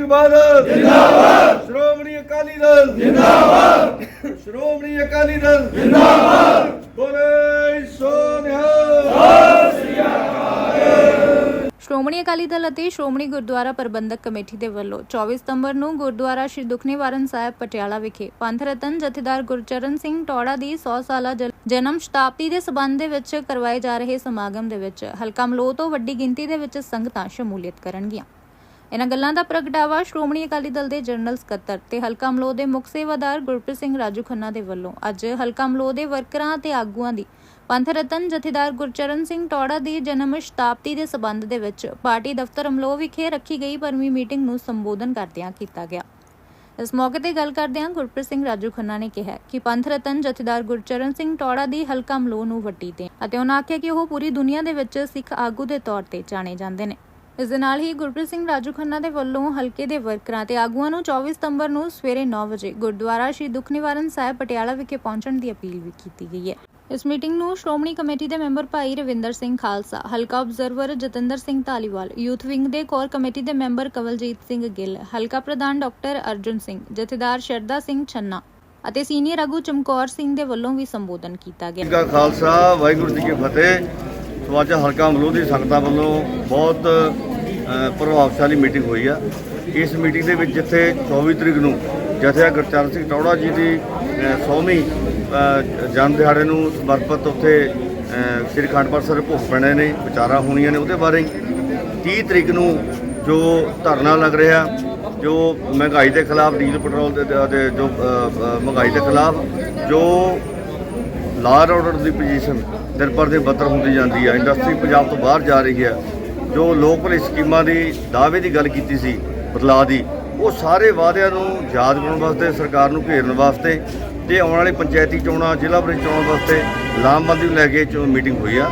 ਸਿੰਘ ਬਾਦਲ ਜਿੰਦਾਬਾਦ। ਸ਼੍ਰੋਮਣੀ ਅਕਾਲੀ ਦਲ। ਜਿੰਦਾਬਾਦ। ਸ਼੍ਰੋਮਣੀ ਅਕਾਲੀ ਦਲ। ਜਿੰਦਾਬਾਦ। ਬੋਲੇ ਸੋ ਨਿਹਾਲ। ਸ਼੍ਰੋਮਣੀ ਅਕਾਲੀ ਦਲ ਅਤੇ ਸ਼੍ਰੋਮਣੀ ਗੁਰਦੁਆਰਾ ਪ੍ਰਬੰਧਕ ਕਮੇਟੀ ਦੇ ਵੱਲੋਂ 24 ਸਤੰਬਰ ਨੂੰ ਗੁਰਦੁਆਰਾ ਸ਼੍ਰੀ ਦੁਖਨਿਵਾਰਨ ਸਾਹਿਬ ਪਟਿਆਲਾ ਵਿਖੇ ਪੰਥ ਰਤਨ ਜਥੇਦਾਰ ਗੁਰਚਰਨ ਸਿੰਘ ਟੌੜਾ ਦੀ 100 ਸਾਲਾ ਜਨ- ਜਨਮ ਸ਼ਤਾਬਦੀ ਦੇ ਸਬੰਧ ਦੇ ਵਿੱਚ ਕਰਵਾਏ ਜਾ ਰਹੇ ਸਮਾਗਮ ਦੇ ਵਿੱਚ ਹਲਕਾ ਮਲੋਹ ਤੋਂ ਵੱਡੀ ਗਿਣਤੀ ਦੇ ਵਿੱਚ ਸੰਗਤਾਂ ਸ਼ਮੂਲੀਅਤ ਕਰਨਗੀਆਂ। ਇਹਨਾਂ ਗੱਲਾਂ ਦਾ ਪ੍ਰਗਟਾਵਾ ਸ਼੍ਰੋਮਣੀ ਅਕਾਲੀ ਦਲ ਦੇ ਜਨਰਲ ਸਕੱਤਰ ਤੇ ਹਲਕਾ ਮਲੋਹ ਦੇ ਮੁੱਖ ਸੇਵਾਦਾਰ ਗੁਰਪ੍ਰੀਤ ਸਿੰਘ ਰਾਜੂ ਖੰਨਾ ਦੇ ਵੱਲੋਂ ਅੱਜ ਹਲਕਾ ਮਲੋਹ ਦੇ ਵਰਕਰਾਂ ਤੇ ਆਗੂਆਂ ਦੀ ਪੰਥ ਰਤਨ ਜਥੇਦਾਰ ਗੁਰਚਰਨ ਸਿੰਘ ਟੌੜਾ ਦੀ ਜਨਮ ਸ਼ਤਾਬਦੀ ਦੇ ਸਬੰਧ ਦੇ ਵਿੱਚ ਪਾਰਟੀ ਦਫ਼ਤਰ ਅਮਲੋਹ ਵਿਖੇ ਰੱਖੀ ਗਈ ਪਰਮੀ ਮੀਟਿੰਗ ਨੂੰ ਸੰਬੋਧਨ ਕਰਦਿਆਂ ਕੀਤਾ ਗਿਆ। ਇਸ ਮੌਕੇ ਤੇ ਗੱਲ ਕਰਦਿਆਂ ਗੁਰਪ੍ਰੀਤ ਸਿੰਘ ਰਾਜੂ ਖੰਨਾ ਨੇ ਕਿਹਾ ਕਿ ਪੰਥ ਰਤਨ ਜਥੇਦਾਰ ਗੁਰਚਰਨ ਸਿੰਘ ਟੌੜਾ ਦੀ ਹਲਕਾ ਮਲੋਹ ਨੂੰ ਵੱਡੀ ਤੇ ਅਤੇ ਉਹਨਾਂ ਆਖਿਆ ਕਿ ਉਹ ਪੂਰੀ ਦੁਨੀਆ ਦੇ ਵਿੱਚ ਸਿੱਖ ਆਗੂ ਦੇ ਤੌਰ ਤੇ ਜਾਣੇ ਜਾਂਦੇ ਨੇ। ਇਸ ਦੇ ਨਾਲ ਹੀ ਗੁਰਪ੍ਰੀਤ ਸਿੰਘ ਰਾਜੂ ਖੰਨਾ ਦੇ ਵੱਲੋਂ ਹਲਕੇ ਦੇ ਵਰਕਰਾਂ ਤੇ ਆਗੂਆਂ ਨੂੰ 24 ਸਤੰਬਰ ਨੂੰ ਸਵੇਰੇ 9 ਵਜੇ ਗੁਰਦੁਆਰਾ ਸ਼੍ਰੀ ਦੁਖਨਿਵਾਰਨ ਸਾਹਿਬ ਪਟਿਆਲਾ ਵਿਖੇ ਪਹੁੰਚਣ ਦੀ ਅਪੀਲ ਵੀ ਕੀਤੀ ਗਈ ਹੈ। ਇਸ ਮੀਟਿੰਗ ਨੂੰ ਸ਼੍ਰੋਮਣੀ ਕਮੇਟੀ ਦੇ ਮੈਂਬਰ ਭਾਈ ਰਵਿੰਦਰ ਸਿੰਘ ਖਾਲਸਾ, ਹਲਕਾ observer Jatinder Singh Dhaliwal, youth wing ਦੇ ਕੋਰ ਕਮੇਟੀ ਦੇ ਮੈਂਬਰ ਕਵਲਜੀਤ ਸਿੰਘ ਗਿੱਲ, ਹਲਕਾ ਪ੍ਰਧਾਨ ਡਾਕਟਰ ਅਰਜੁਨ ਸਿੰਘ, ਜਥੇਦਾਰ ਸ਼ਰਦਾ ਸਿੰਘ ਛੰਨਾ ਅਤੇ ਸੀਨੀਅਰ ਆਗੂ ਚਮਕੌਰ ਸਿੰਘ ਦੇ ਵੱਲੋਂ ਵੀ ਸੰਬੋਧਨ ਕੀਤਾ ਗਿਆ। ਖਾਲਸਾ, ਵਾਹਿਗੁਰੂ ਜੀ ਕੀ ਫਤਿਹ। ਸੋ ਹਲਕਾ ਅਮਲੋਹ ਸੰਗਤਾਂ ਵੱਲੋਂ ਬਹੁਤ ਪ੍ਰਭਾਵਸ਼ਾਲੀ ਮੀਟਿੰਗ ਹੋਈ ਆ। ਇਸ ਮੀਟਿੰਗ ਦੇ ਵਿੱਚ ਜਿੱਥੇ 24 ਤਰੀਕ ਨੂੰ ਜਥੇਦਾਰ ਗੁਰਚਰਨ ਸਿੰਘ ਟੌੜਾ ਜੀ ਦੀ 100ਵੀਂ ਜਨਮ ਦਿਹਾੜੇ ਨੂੰ ਸਮਰਪਿਤ ਉੱਥੇ ਸ੍ਰੀ ਅਖੰਡ ਪਾਠ ਸਾਹਿਬ ਭੋਗ ਪੈਣੇ ਨੇ, ਵਿਚਾਰਾਂ ਹੋਣੀਆਂ ਨੇ, ਉਹਦੇ ਬਾਰੇ 30 ਤਰੀਕ ਨੂੰ ਜੋ ਧਰਨਾ ਲੱਗ ਰਿਹਾ, ਜੋ ਮਹਿੰਗਾਈ ਦੇ ਖਿਲਾਫ, ਡੀਜ਼ਲ ਪੈਟਰੋਲ ਦੇ ਦੇ ਜੋ ਮਹਿੰਗਾਈ ਦੇ ਖਿਲਾਫ, ਜੋ ਲਾਅ ਆਰਡਰ ਦੀ ਪੋਜੀਸ਼ਨ ਦਿਨ ਪਰ ਦਿਨ ਬੱਤਰ ਹੁੰਦੀ ਜਾਂਦੀ ਹੈ ਇੰਡਸਟਰੀ ਪੰਜਾਬ ਤੋਂ ਬਾਹਰ ਜਾ ਰਹੀ ਹੈ ਜੋ ਲੋਕ ਭਲੇ ਸਕੀਮਾਂ ਦੀ, ਦਾਅਵੇ ਦੀ ਗੱਲ ਕੀਤੀ ਸੀ, ਬਦਲਾਅ ਦੀ, ਉਹ ਸਾਰੇ ਵਾਅਦਿਆਂ ਨੂੰ ਯਾਦ ਬਣਾਉਣ ਵਾਸਤੇ, ਸਰਕਾਰ ਨੂੰ ਘੇਰਨ ਵਾਸਤੇ ਤੇ ਆਉਣ ਵਾਲੀ ਪੰਚਾਇਤੀ ਚੋਣਾਂ, ਜ਼ਿਲ੍ਹਾ ਪਰਿਸ਼ਦ ਚੋਣਾਂ ਵਾਸਤੇ ਲਾਮਬੰਦੀ ਨੂੰ ਲੈ ਕੇ ਚੋ ਮੀਟਿੰਗ ਹੋਈ ਆ।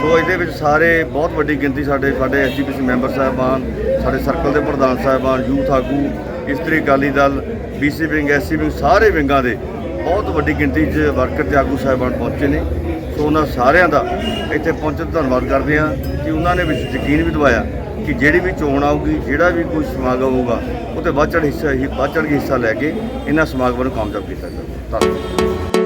ਸੋ ਇਹਦੇ ਵਿੱਚ ਸਾਰੇ ਬਹੁਤ ਵੱਡੀ ਗਿਣਤੀ ਸਾਡੇ ਸਾਡੇ ਐਸਜੀਪੀਸੀ ਮੈਂਬਰ ਸਾਹਿਬਾਨ, ਸਾਡੇ ਸਰਕਲ ਦੇ ਪ੍ਰਧਾਨ ਸਾਹਿਬਾਨ ਯੂਥ ਆਗੂ ਇਸਤਰੀ Akali Dal BC wing SC wing ਸਾਰੇ ਵਿੰਗਾਂ ਦੇ ਬਹੁਤ ਵੱਡੀ ਗਿਣਤੀ 'ਚ ਵਰਕਰ ਤੇ ਆਗੂ ਸਾਹਿਬਾਨ ਪਹੁੰਚੇ ਨੇ। ਸੋ ਉਹਨਾਂ ਸਾਰਿਆਂ ਦਾ ਇੱਥੇ ਪਹੁੰਚਣ ਧੰਨਵਾਦ ਕਰਦੇ ਹਾਂ ਕਿ ਉਹਨਾਂ ਨੇ ਵਿੱਚ ਯਕੀਨ ਵੀ ਦਵਾਇਆ ਕਿ ਜਿਹੜੀ ਵੀ ਚੋਣ ਆਊਗੀ, ਜਿਹੜਾ ਵੀ ਕੋਈ ਸਮਾਗਮ ਹੋਊਗਾ, ਉਹ ਤੇ ਵੱਧ ਚੜ੍ਹ ਹਿੱਸਾ ਹੀ ਵੱਧ ਚੜ੍ਹ ਕੇ ਹਿੱਸਾ ਲੈ ਕੇ ਇਹਨਾਂ ਸਮਾਗਮਾਂ ਨੂੰ ਕਾਮਯਾਬ ਕੀਤਾ ਜਾਵੇ ਧੰਨਵਾਦ।